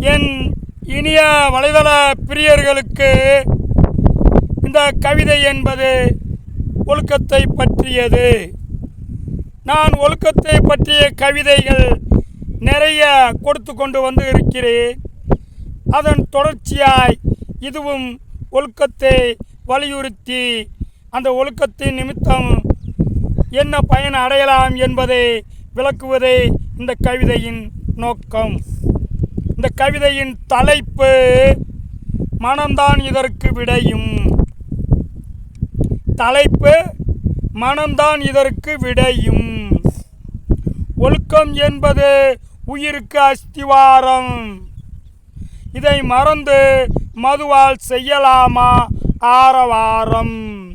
என் இனிய வலைதள பிரியர்களுக்கு இந்த கவிதை என்பது ஒழுக்கத்தை பற்றியது. நான் ஒழுக்கத்தை பற்றிய கவிதைகள் நிறைய கொடுத்து கொண்டு வந்து இருக்கிறேன். அதன் தொடர்ச்சியாய் இதுவும் ஒழுக்கத்தை வலியுறுத்தி அந்த ஒழுக்கத்தின் நிமித்தம் என்ன பயன் அடையலாம் என்பதை விளக்குவதே இந்த கவிதையின் நோக்கம். இந்த கவிதையின் தலைப்பு மனம்தான் இதற்கு விடையும். தலைப்பு மனம்தான் இதற்கு விடையும். ஒழுக்கம் என்பது உயிருக்கு அஸ்திவாரம். இதை மறந்து மதுவால் செய்யலாமா ஆரவாரம்?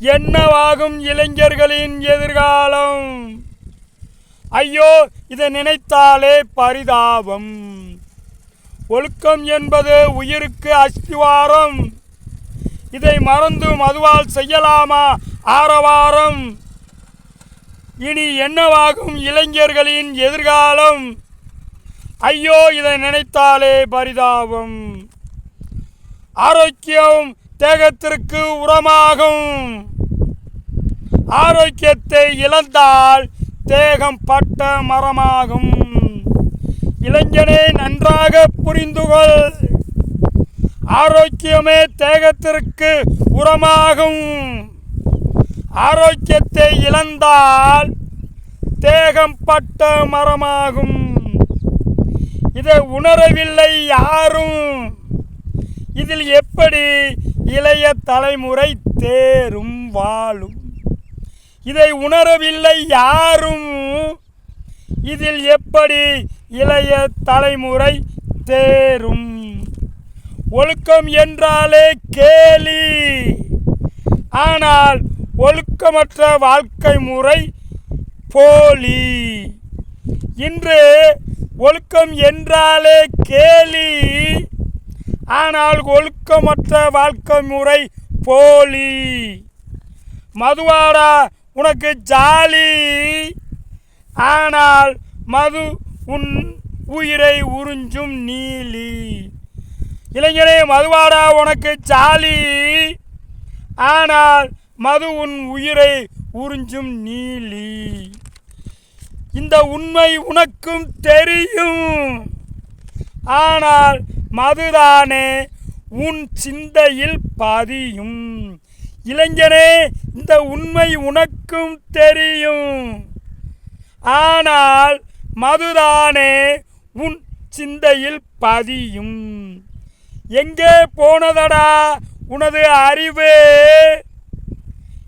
என்னவாகும் இளைஞர்களின் எதிர்காலம்? ஐயோ இதை நினைத்தாலே பரிதாபம். ஒழுக்கம் என்பது உயிருக்கு அஸ்திவாரம். இதை மறந்து மதுவால் செய்யலாமா? ஆரவாரம். இனி என்னவாகும் இளைஞர்களின் எதிர்காலம்? ஐயோ இதை நினைத்தாலே பரிதாபம். ஆரோக்கியம் தேகத்திற்கு உரமாகும். ஆரோக்கியத்தை இழந்தால் தேகம் பட்ட மரமாகும். இளைஞனே நன்றாக புரிந்துகொள். ஆரோக்கியமே தேகத்திற்கு உரமாகும். ஆரோக்கியத்தை இழந்தால் தேகம் பட்ட மரமாகும். இதை உணரவில்லை யாரும். இதில் எப்படி இளைய தலைமுறை தேரும் வாழும்? இதை உணரவில்லை யாரும். இதில் எப்படி இளைய தலைமுறை தேரும்? ஒழுக்கம் என்றாலே கேலி. ஆனால் ஒழுக்கமற்ற வாழ்க்கை முறை போலி. இன்று ஒழுக்கம் என்றாலே கேலி. ஆனால் ஒழுக்கமற்ற வாழ்க்கை முறை போலி. மதுவாடா உனக்கு ஜாலி. ஆனால் மது உன் உயிரை உறிஞ்சும் நீலி. இளைஞனே மதுவாடா உனக்கு ஜாலி. ஆனால் மது உன் உயிரை உறிஞ்சும் நீலி. இந்த உண்மை உனக்கும் தெரியும். ஆனால் மதுதானே உன் சிந்தையில் பதியும். இளைஞனே இந்த உண்மை உனக்கும் தெரியும். ஆனால் மதுதானே உன் சிந்தையில் பதியும். எங்கே போனதடா உனது அறிவு?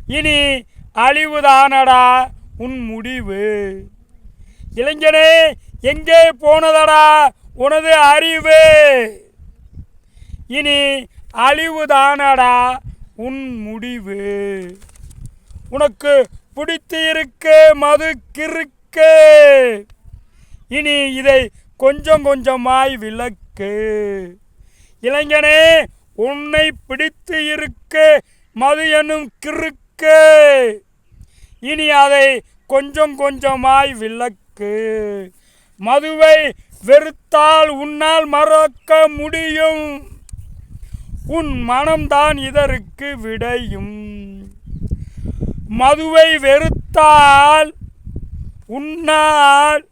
இனி அழிவுதானடா உன் முடிவு? இளைஞனே எங்கே போனதடா உனது அறிவு? இனி அழிவுதானடா உன் முடிவு. உனக்கு பிடித்து இருக்க மது கிறுக்க. இனி இதை கொஞ்சம் கொஞ்சமாய் விளக்கு. இளைஞனே உன்னை பிடித்து இருக்க மது எனும் கிறுக்க. இனி அதை கொஞ்சம் கொஞ்சமாய் விளக்கு. மதுவை வெறுத்தால் உன்னால் மறக்க முடியும். உன் மனம்தான் இதற்கு விடையும். மதுவை வெறுத்தால் உன்னால்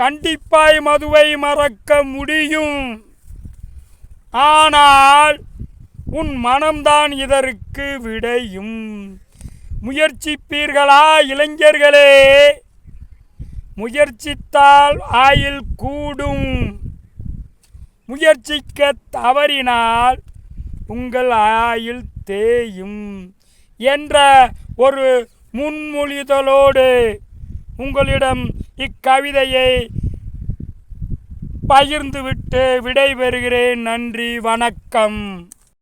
கண்டிப்பாய் மதுவை மறக்க முடியும். ஆனால் உன் மனம்தான் இதற்கு விடையும். முயற்சிப்பீர்களா இளைஞர்களே? முயற்சித்தால் ஆயுள் கூடும். முயற்சிக்க தவறினால் உங்கள் ஆயுள் தேயும் என்ற ஒரு முன்மொழிதலோடு உங்களிடம் இக்கவிதையை பகிர்ந்துவிட்டு விடைபெறுகிறேன். நன்றி வணக்கம்.